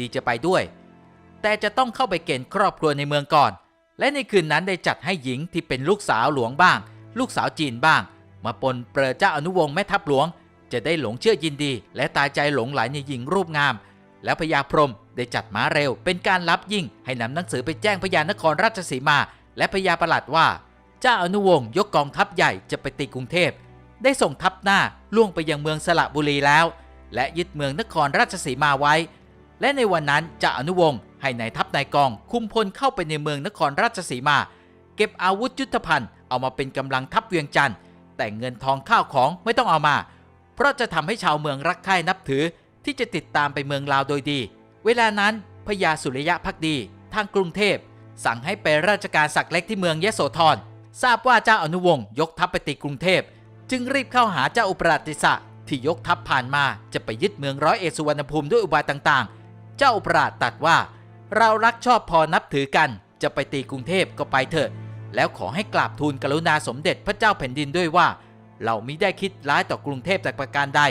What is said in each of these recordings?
ดีจะไปด้วย แต่จะต้องเข้าไปเกณฑ์ครอบครัวในเมืองก่อน และในคืนนั้นได้จัดให้หญิงที่เป็นลูกสาวหลวงบ้าง ลูกสาวจีนบ้าง มาปนเปรอเจ้าอนุวงศ์แม่ทัพหลวง จะได้หลงเชื่อยินดี และตายใจหลงไหลในหญิงรูปงาม แล้วพญาพรหมได้จัดม้าเร็ว เป็นการลับยิ่ง ให้นำหนังสือไปแจ้งพญานครราชสีมา และพญาประหลัดว่า เจ้าอนุวงศ์ยกกองทัพใหญ่จะไปตีกรุงเทพได้ส่งทัพหน้าล่วงไปยังเมืองสระบุรีแล้ว และยึดเมืองนครราชสีมาไว้ และในวันนั้นจ้าอนุวงศ์ให้นายทัพนายกอง คุมพลเข้าไปในเมืองนครราชสีมา เก็บอาวุธยุทธภัณฑ์เอามาเป็นกำลังทัพเวียงจันทร์แต่เงินทองข้าวของไม่ต้องเอามา เพราะจะทำให้ชาวเมืองรักใคร่นับถือที่จะติดตามไปเมืองลาวโดยดี เวลานั้นพญาสุริยะพักดี ทางกรุงเทพ สั่งให้ไปราชการศักดิ์เล็กที่เมืองยโสธรทราบว่าเจ้าอนุวงศ์ยกทัพไปตีกรุงเทพ จึงรีบเข้าหาเจ้าอุปราชติสะที่ยกทัพผ่านมาจะไปยึดเมืองร้อยเอสุวรรณภูมิด้วยอุบายต่าง เจ้าปราชตรัสว่า เรารักชอบพอนับถือกัน จะไปตีกรุงเทพก็ไปเถอะ แล้วขอให้กราบทูลกรุณาสมเด็จพระเจ้าแผ่นดินด้วยว่า เรามิได้คิดร้ายต่อกรุงเทพแต่ประการใด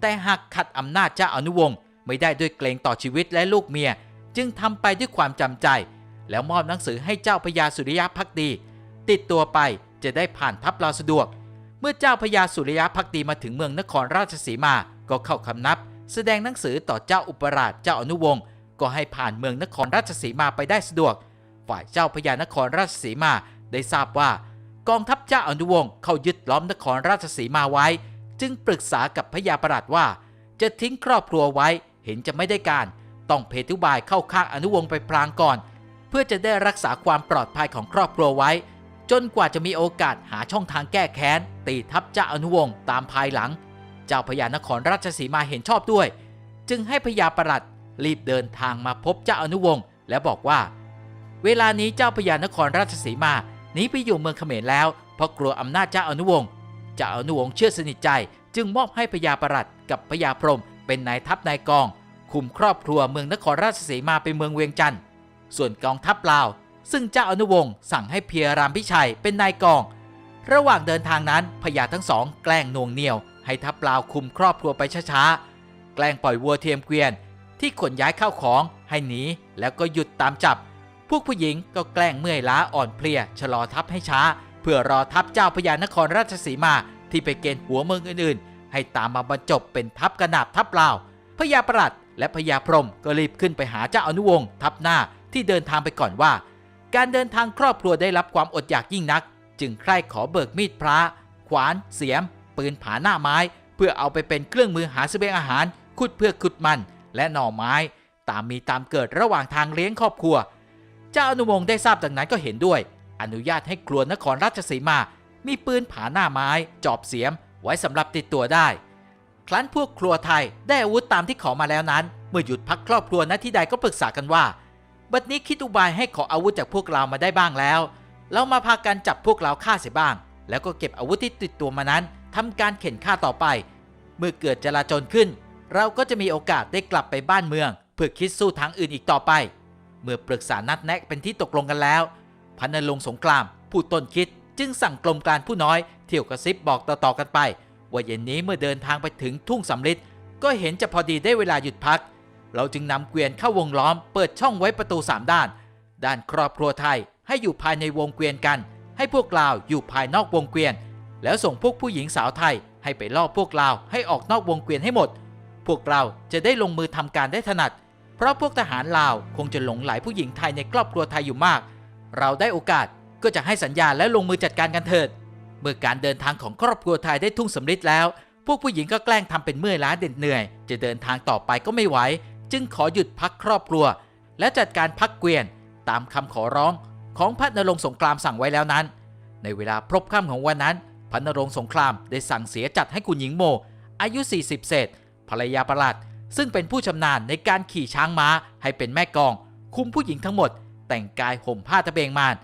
แต่หากขัดอำนาจเจ้าอนุวงศ์ไม่ได้ด้วยเกรงต่อชีวิตและลูกเมีย จึงทำไปด้วยความจำใจ แล้วมอบหนังสือให้เจ้าพญาสุริยะพักดี ติดตัวไปจะได้ผ่านทัพเราสะดวก เมื่อเจ้าพญาสุริยะพักดีมาถึงเมืองนครราชสีมาก็เข้าคำนับ แสดงหนังสือต่อเจ้าอุปราชเจ้าอนุวงศ์ก็ให้ผ่านเมืองนครราชสีมาไปได้สะดวก ฝ่ายเจ้าพญานครราชสีมาได้ทราบว่า กองทัพเจ้าอนุวงศ์เข้ายึดล้อมนครราชสีมาไว้ จึงปรึกษากับพญาประหลัดว่า จะทิ้งครอบครัวไว้เห็นจะไม่ได้การ ต้องเพทุบายเข้าข้างอนุวงศ์ไปพลางก่อน เพื่อจะได้รักษาความปลอดภัยของครอบครัวไว้ จนกว่าจะมีโอกาสหาช่องทางแก้แค้นตีทัพเจ้าอนุวงศ์ตามภายหลัง เจ้าพญานครราชสีมาเห็นชอบด้วย จึงให้พญาประหลัดรีบเดินทางมาพบเจ้าอนุวงศ์และบอกว่า เวลานี้เจ้าพญานครราชสีมาหนีไปอยู่เมืองเขมรแล้ว เพราะกลัวอำนาจเจ้าอนุวงศ์เจ้าอนุวงศ์เชื่อสนิทใจ จึงมอบให้พญาประหลัดกับพญาพรหมเป็นนายทัพนายกอง คุมครอบครัวเมืองนครราชสีมาไปเมืองเวียงจันทร์ส่วนกองทัพลาว ซึ่งเจ้าอนุวงศ์สั่งให้เพียรามพิชัยเป็นนายกอง ระหว่างเดินทางนั้นพญาทั้งสองแกล้งนวงเหนียว ให้ทัพลาวคุมครอบครัวไปช้าๆ แกล้งปล่อยวัวเทียมเกวียนที่ขนย้ายข้าวของให้หนีแล้วก็หยุดตามจับ พวกผู้หญิงก็แกล้งเมื่อยล้าอ่อนเพลียชะลอทัพให้ช้า เพื่อรอทัพเจ้าพญานครราชสีมาที่ไปเกณฑ์หัวเมืองอื่นๆ ให้ตามมาบรรจบเป็นทัพกระนาบทัพลาวพญาประหลัดและพญาพรหมก็รีบขึ้นไปหาเจ้าอนุวงศ์ทัพหน้าที่เดินทางไปก่อนว่า การเดินทางครอบครัวได้รับความอดอยากยิ่งนัก จึงใคร่ขอเบิกมีดพระ ขวาน เสียม ปืนผาหน้าไม้ เพื่อเอาไปเป็นเครื่องมือหาเสบียงอาหารขุดเพื่อขุดมัน และหน่อไม้ ตามมีตามเกิดระหว่างทางเลี้ยงครอบครัว เจ้าอนุวงศ์ได้ทราบดังนั้นก็เห็นด้วย อนุญาตให้ครัวนครราชสีมา มีปืนผาหน้าไม้ จอบเสียม ไว้สำหรับติดตัวได้ ครั้นพวกครัวไทยได้อาวุธตามที่ขอมาแล้วนั้น เมื่อหยุดพักครอบครัวณที่ใดก็ปรึกษากันว่าบัดนี้คิดอุบายให้ขออาวุธจากพวกเรามาได้บ้างแล้ว เรามาพากันจับพวกเราฆ่าเสียบ้าง แล้วก็เก็บอาวุธที่ติดตัวมานั้น ทำการเข็นฆ่าต่อไป เมื่อเกิดจลาจลขึ้น เราก็จะมีโอกาสได้กลับไปบ้านเมือง เพื่อคิดสู้ทางอื่นอีกต่อไป เมื่อปรึกษานัดแนะเป็นที่ตกลงกันแล้ว พันนลงสงคราม ผู้ต้นคิดจึงสั่งกรมการผู้น้อย เที่ยวกระซิบบอกต่อๆกันไป ว่าเย็นนี้เมื่อเดินทางไปถึงทุ่งสำลิดก็เห็นจะพอดีได้เวลาหยุดพัก เราจึงนำเกวียนเข้าวงล้อม เปิดช่องไว้ประตูสามด้าน ด้านครอบครัวไทยให้อยู่ภายในวงเกวียนกัน ให้พวกลาวอยู่ภายนอกวงเกวียน แล้วส่งพวกผู้หญิงสาวไทยให้ไปล่อพวกลาให้ออกนอกวงเกวียนให้หมด พวกเราจะได้ลงมือทำการได้ถนัด เพราะพวกทหารลาวคงจะหลงไหลผู้หญิงไทยในครอบครัวไทยอยู่มาก เราได้โอกาสก็จะให้สัญญาและลงมือจัดการกันเถิด เมื่อการเดินทางของครอบครัวไทยได้ทุ่งสำริดแล้ว พวกผู้หญิงก็แกล้งทำเป็นเมื่อยล้าเด็ดเหนื่อย จะเดินทางต่อไปก็ไม่ไหว จึงขอหยุดพักครอบครัว และจัดการพักเกวียนตามคำขอร้องของพระนรงสงครามสั่งไว้แล้วนั้น ในเวลาพรบค่ำของวันนั้น พระนรงสงครามได้สั่งเสียจัดให้คุณหญิงโม อายุ 40 เศษ ภรรยาประหลัด ซึ่งเป็นผู้ชำนาญในการขี่ช้างม้าให้เป็นแม่กอง คุมผู้หญิงทั้งหมด แต่งกายห่มผ้าตะเบงมาน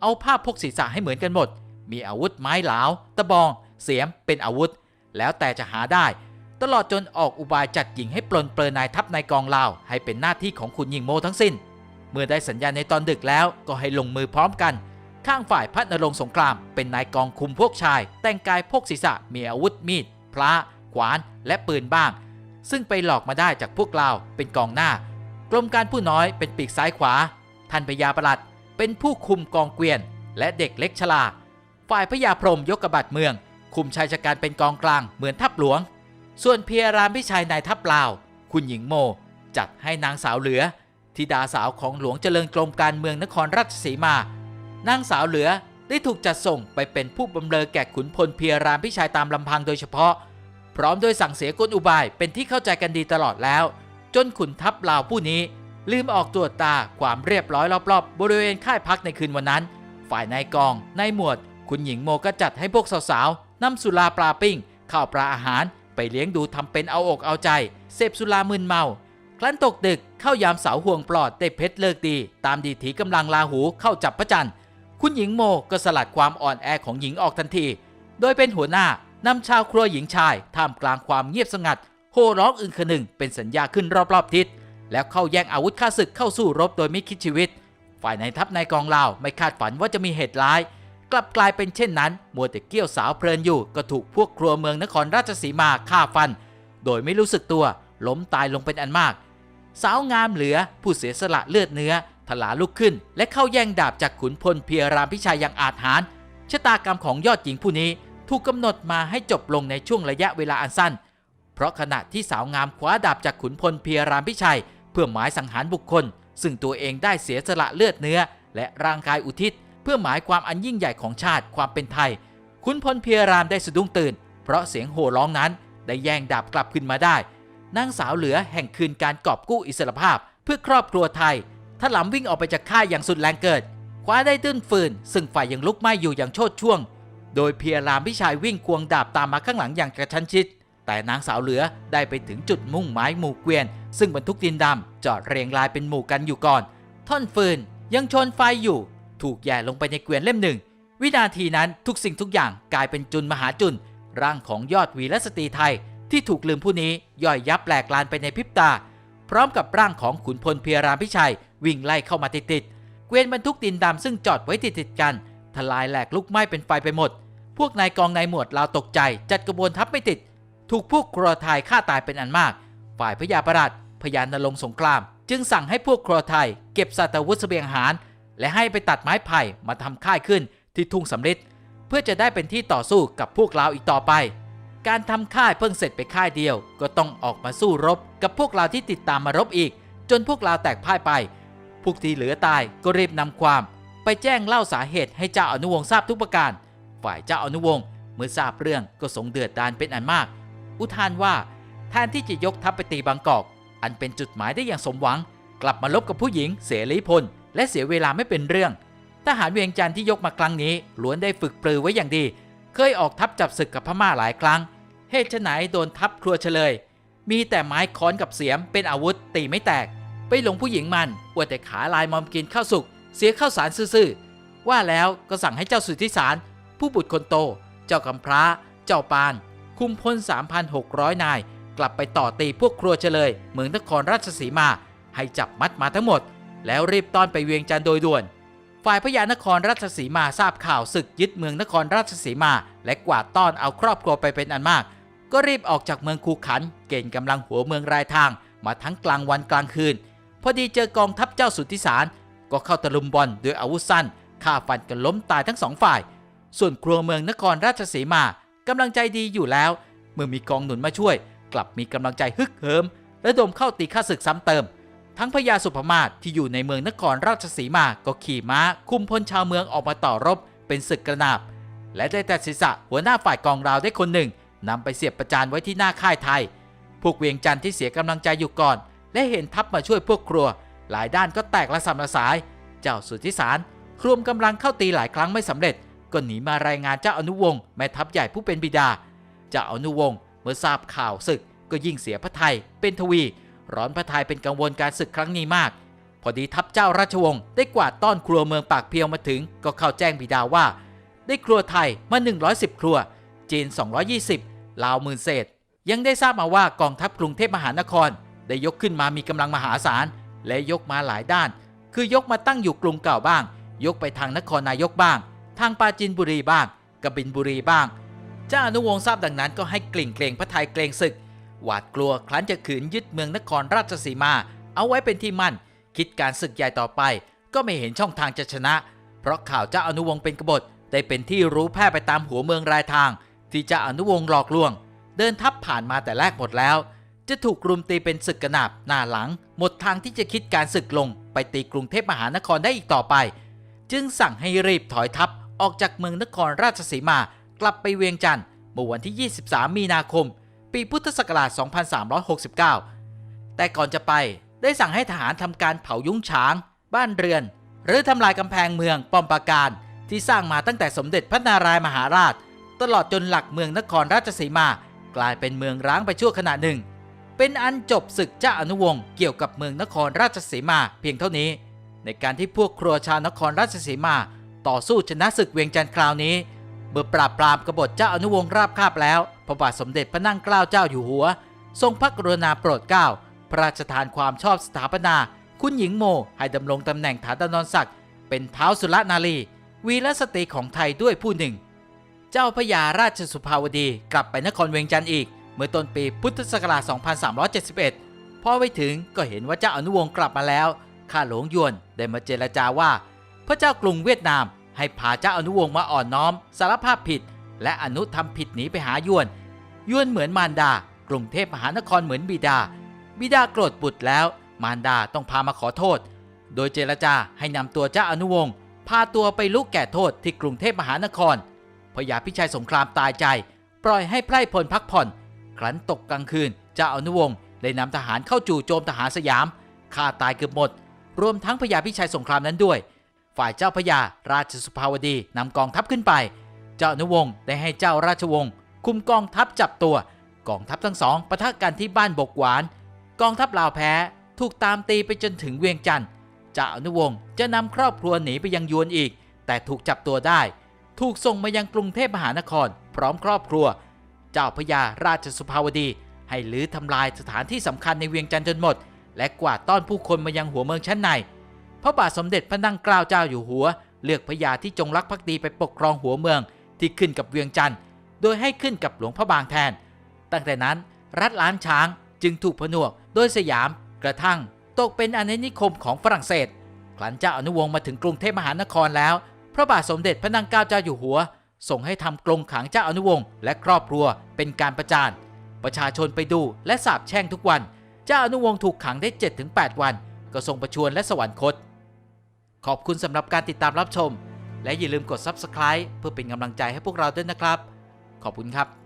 เอาผ้าพกศีรษะให้เหมือนกันหมด มีอาวุธไม้หลาว ตะบอง เสียมเป็นอาวุธ แล้วแต่จะหาได้ ตลอดจนออกอุบายจัดหญิงให้ปลนเปลือนายทัพนายกองลาวให้เป็นหน้าที่ของคุณหญิงโมทั้งสิ้น เมื่อได้สัญญาณในตอนดึกแล้วก็ให้ลงมือพร้อมกัน ข้างฝ่ายพระนรงค์สงคราม เป็นนายกองคุมพวกชาย แต่งกายพกศีรษะมีอาวุธมีด พระ ขวาน และปืนบ้าง ซึ่งไปหลอกมาได้จากพวกลาเป็นกองหน้า กรมการผู้น้อยเป็นปีกซ้ายขวา ท่านพญาประหลัด เป็นผู้คุมกองเกวียน และเด็กเล็กชลา ฝ่ายพญาพรมยกกระบัดเมือง คุมชายชะการเป็นกองกลางเหมือนทัพหลวง ส่วนเพียรามพิชัยนายทัพลาวคุณหญิงโม จัดให้นางสาวเหลือธิดาสาวของหลวงเจริญกรมการเมืองนครราชสีมา นางสาวเหลือได้ถูกจัดส่งไปเป็นผู้บำเรอแก่ขุนพลเพียรามพิชัยตามลำพังโดยเฉพาะ พร้อมโดยสั่งเสียกลอุบายเป็นที่เข้าใจกันดีตลอดแล้ว จนขุนทัพลาวผู้นี้ ลืมออกตรวจตาความเรียบร้อยรอบๆ บริเวณค่ายพักในคืนวันนั้น ฝ่ายนายกองนายหมวด คุณหญิงโมก็จัดให้พวกสาวๆนำสุราปลาปิ้งข้าวปลาอาหารไปเลี้ยงดูทำเป็นเอาอกเอาใจ เสพสุรามึนเมา ครั้นตกดึกเข้ายามเสาห่วงปลอดได้เพชรเลิกดี ตามดีถีกำลังลาหูเข้าจับพระจันทร์ คุณหญิงโมก็สลัดความอ่อนแอของหญิงออกทันที โดยเป็นหัวหน้านำชาวครัวหญิงชายท่ามกลางความเงียบสงัดโห่ร้องอึงคนึงเป็นสัญญาขึ้นรอบๆทิศ แล้วเข้าแย่งอาวุธฆ่าศึกเข้าสู้รบโดยไม่คิดชีวิต ฝ่ายในทัพนายกองลาวไม่คาดฝันว่าจะมีเหตุร้าย กลับกลายเป็นเช่นนั้น มัวแต่เกี้ยวสาวเพลินอยู่ก็ถูกพวกครัวเมืองนครราชสีมาฆ่าฟัน โดยไม่รู้สึกตัว ล้มตายลงเป็นอันมาก สาวงามเหลือผู้เสียสละเลือดเนื้อ ถลาลุกขึ้น และเข้าแย่งดาบจากขุนพลเพียรามพิชัยอย่างอาจหารชะตากรรมของยอดหญิงผู้นี้ถูกกำหนดมาให้จบลงในช่วงระยะเวลาอันสั้น เพราะขณะที่สาวงามคว้าดาบจากขุนพลเพียรามพิชัย เพื่อหมายสังหารบุคคล ซึ่งตัวเองได้เสียสละเลือดเนื้อ และร่างกายอุทิศ เพื่อหมายความอันยิ่งใหญ่ของชาติความเป็นไทย ขุนพลเพียรามได้สะดุ้งตื่น เพราะเสียงโห่ร้องนั้นได้แย่งดาบกลับขึ้นมาได้นางสาวเหลือแห่งคืนการกอบกู้อิสรภาพเพื่อครอบครัวไทย ถลำวิ่งออกไปจากค่ายอย่างสุดแรงเกิด คว้าได้ตื้นฟืน ซึ่งฝ่ายยังลุกไหม้อยู่อย่างโชดช่วง โดยเพียรามพิชัยวิ่งควงดาบตามมาข้างหลังอย่างกระชั้นชิด แต่นางสาวเหลือได้ไปถึงจุดมุ่งหมายหมู่เกวียน ซึ่งบรรทุกดินดำจอดเรียงรายเป็นหมู่กันอยู่ก่อน ท่อนฟืนยังชนไฟอยู่ ถูกแย่ลงไปในเกวียนเล่มหนึ่ง วินาทีนั้นทุกสิ่งทุกอย่างกลายเป็นจุนมหาจุน ร่างของยอดวีรสตรีไทย ที่ถูกลืมผู้นี้ย่อยยับแหลกลานไปในพริบตา พร้อมกับร่างของขุนพลเพียรามพิชัย วิ่งไล่เข้ามาติดๆ เกวียนบรรทุกดินดำซึ่งจอดไว้ติดๆกัน ทลายแหลกลุกไหม้เป็นไฟไปหมด พวกนายกองนายหมวดลาวตกใจ จัดกระบวนทัพไม่ติด ถูกพวกครัวไทยฆ่าตายเป็นอันมาก ฝ่ายพญาประหลัดพญานรงสงคราม จึงสั่งให้พวกครัวไทยเก็บสัตวุธเสบียงหาร และให้ไปตัดไม้ไผ่มาทำค่ายขึ้นที่ทุ่งสำริดเพื่อจะได้เป็นที่ต่อสู้กับพวกลาวอีกต่อไป การทำค่ายเพิ่งเสร็จไปค่ายเดียว ก็ต้องออกมาสู้รบกับพวกเราที่ติดตามมารบอีก จนพวกเราแตกพ่ายไป พวกที่เหลือตายก็รีบนำความ ไปแจ้งเล่าสาเหตุให้เจ้าอนุวงศ์ทราบทุกประการ ฝ่ายเจ้าอนุวงศ์เมื่อทราบเรื่องก็ทรงเดือดดานเป็นอันมาก อุทานว่าแทนที่จะยกทัพไปตีบางกอก อันเป็นจุดหมายได้อย่างสมหวัง กลับมาลบกับผู้หญิงเสรีพล และเสียเวลาไม่เป็นเรื่อง ทหารเวียงจันทร์ที่ยกมาครั้งนี้ล้วนได้ฝึกปรือไว้อย่างดี เคยออกทัพจับศึกกับพม่าหลายครั้งเหตุไฉนโดนทัพครัวเฉลย มีแต่ไม้ค้อนกับเสียมเป็นอาวุธตีไม่แตก ไปหลงผู้หญิงมันอวดแต่ขาลายมอมกินข้าวสุก เสียข้าวสารซื่อๆว่าแล้วก็สั่งให้เจ้าสุทธิสาร ผู้บุตรคนโต เจ้ากำพร้า เจ้าปาน คุมพล 3,600 นาย กลับไปต่อตีพวกครัวเฉลยเมืองนครราชสีมา ให้จับมัดมาทั้งหมด แล้วรีบต้อนไปเวียงจันทร์โดยด่วน ฝ่ายพญานครราชสีมาทราบข่าวศึกยึดเมืองนครราชสีมา และกวาดต้อนเอาครอบครัวไปเป็นอันมาก ก็รีบออกจากเมืองคูขัน เกณฑ์กำลังหัวเมืองรายทางมาทั้งกลางวันกลางคืน พอดีเจอกองทัพเจ้าสุทธิสาร ก็เข้าตะลุมบอลด้วยอาวุธสั้นฆ่าฟันกันล้มตายทั้งสองฝ่าย ส่วนครัวเมืองนครราชสีมากำลังใจดีอยู่แล้ว เมื่อมีกองหนุนมาช่วย กลับมีกำลังใจฮึกเหิมและดมเข้าตีข้าศึกซ้ำเติม ทั้งพญาสุภมาศที่อยู่ในเมืองนครราชสีมาก็ขี่ม้า คุมพลชาวเมืองออกมาต่อรบ เป็นศึกกระนาบ และได้แต่ศีรษะหัวหน้าฝ่ายกองราวได้คนหนึ่งนำไปเสียบประจานไว้ที่หน้าค่ายไทย พวกเวียงจันทร์ที่เสียกำลังใจอยู่ก่อน และเห็นทัพมาช่วยพวกครัว หลายด้านก็แตกละสำละสาย เจ้าสุทธิสารรวมกำลังเข้าตีหลายครั้งไม่สำเร็จ ก็หนีมารายงานเจ้าอนุวงศ์แม่ทัพใหญ่ผู้เป็นบิดา เจ้าอนุวงศ์เมื่อทราบข่าวศึกก็ยิ่งเสียพระทัยเป็นทวี ร้อนพระทัยเป็นกังวลการศึกครั้งนี้มาก พอดีทัพเจ้าราชวงศ์ได้กวาดต้อนครัวเมืองปากเพียวมาถึง ก็เข้าแจ้งบิดาว่า ได้ครัวไทยมา 110 ครัว จีน 220 ลาวหมื่นเศษ ยังได้ทราบมาว่ากองทัพกรุงเทพมหานคร ได้ยกขึ้นมามีกำลังมหาศาล และยกมาหลายด้าน คือยกมาตั้งอยู่กรุงเก่าบ้าง ยกไปทางนครนายกบ้าง ทางปราจีนบุรีบ้างกบินบุรีบ้าง เจ้าอนุวงศ์ทราบดังนั้นก็ให้กลิ่งเกรงพระไทยเกรงศึก หวาดกลัวครั้นจะขืนยึดเมืองนครราชสีมา เอาไว้เป็นที่มั่น คิดการศึกใหญ่ต่อไป ก็ไม่เห็นช่องทางจะชนะ เพราะข่าวเจ้าอนุวงศ์เป็นกบฏได้เป็นที่รู้แพร่ไปตามหัวเมืองรายทาง ที่เจ้าอนุวงศ์หลอกลวง เดินทัพผ่านมาแต่แรกหมดแล้ว จะถูกรุมตีเป็นศึกกระนาบหน้าหลัง หมดทางที่จะคิดการศึกลงไปตีกรุงเทพมหานครได้อีกต่อไป จึงสั่งให้รีบถอยทัพออกจากเมืองนครราชสีมากลับไปเวียงจันทร์เมื่อวันที่ 23 มีนาคม ปีพุทธศักราช 2369 แต่ก่อนจะไปได้สั่งให้ทหารทำการเผายุ้งฉาง บ้านเรือน หรือทำลายกำแพงเมืองป้อมปราการที่สร้างมาตั้งแต่สมเด็จพระนารายมหาราช ตลอดจนหลักเมืองนครราชสีมา กลายเป็นเมืองร้างไปชั่วขณะหนึ่ง เป็นอันจบศึกเจ้าอนุวงศ์เกี่ยวกับเมืองนครราชสีมาเพียงเท่านี้ ในการที่พวกครัวชาวนครราชสีมา ต่อสู้ชนะศึกเวียงจันทร์คราวนี้ เมื่อปราบปรามกบฏเจ้าอนุวงศ์ราบคาบแล้ว พระบาทสมเด็จพระนั่งเกล้าเจ้าอยู่หัว ทรงพระกรุณาโปรดเกล้า พระราชทานความชอบสถาปนา คุณหญิงโม ให้ดำรงตำแหน่งฐานนรศักดิ์เป็นเท้าสุรนารีวีรสตรีของไทยด้วยผู้หนึ่ง เจ้าพระยาราชสุภาวดีกลับไปนครเวียงจันทร์อีก เมื่อต้นปีพุทธศักราช 2371 พอไปถึงก็เห็นว่าเจ้าอนุวงศ์กลับมาแล้ว ข้าหลวงยวนได้มาเจรจาว่า พระเจ้ากรุงเวียดนาม ให้พาเจ้าอนุวงศ์มาอ่อนน้อม สารภาพผิด และอนุทำผิดหนีไปหายวน ยวนเหมือนมารดา กรุงเทพมหานครเหมือนบิดา บิดาโกรธบุตรแล้ว มารดาต้องพามาขอโทษ โดยเจรจาให้นำตัวเจ้าอนุวงศ์พาตัวไปลุกแก่โทษที่กรุงเทพมหานครพญาพิชัยสงครามตายใจ ปล่อยให้ไพร่พลพักผ่อน ครั้นตกกลางคืนเจ้าอนุวงศ์ได้นำทหารเข้าจู่โจมทหารสยามฆ่าตายเกือบหมด รวมทั้งพญาพิชัยสงครามนั้นด้วย ฝ่ายเจ้าพญาราชสุภาวดีนำกองทัพขึ้นไป เจ้าอนุวงศ์ได้ให้เจ้าราชวงศ์คุมกองทัพจับตัวกองทัพทั้งสองปะทะกันที่บ้านบกหวาน กองทัพลาวแพ้ถูกตามตีไปจนถึงเวียงจันทร์เจ้าอนุวงศ์จะนำครอบครัวหนีไปยังยวนอีก แต่ถูกจับตัวได้ ถูกส่งมายังกรุงเทพมหานคร พร้อมครอบครัว เจ้าพญาราชสุภาวดี ให้ลื้อทำลายสถานที่สำคัญในเวียงจันทร์จนหมด และกวาดต้อนผู้คนมายังหัวเมืองชั้นในพระบาทสมเด็จพระนั่งเกล้าเจ้าอยู่หัว เลือกพญาที่จงรักภักดีไปปกครองหัวเมืองที่ขึ้นกับเวียงจันทร์โดยให้ขึ้นกับหลวงพระบางแทน ตั้งแต่นั้นรัฐล้านช้างจึงถูกผนวกโดยสยามกระทั่ง ตกเป็นอาณานิคมของฝรั่งเศส ครั้นเจ้าอนุวงศ์มาถึงกรุงเทพมหานครแล้ว พระบาทสมเด็จพระนั่งเกล้าเจ้าอยู่หัว ส่งให้ทำกรงขังเจ้าอนุวงศ์และครอบครัวเป็นการประจาน ประชาชนไปดูและสาบแช่งทุกวัน เจ้าอนุวงศ์ถูกขังได้ 7-8 วัน ก็ทรงประชวรและสวรรคต ขอบคุณสำหรับการติดตามรับชม และอย่าลืมกด Subscribe เพื่อเป็นกำลังใจให้พวกเราด้วยนะครับ ขอบคุณครับ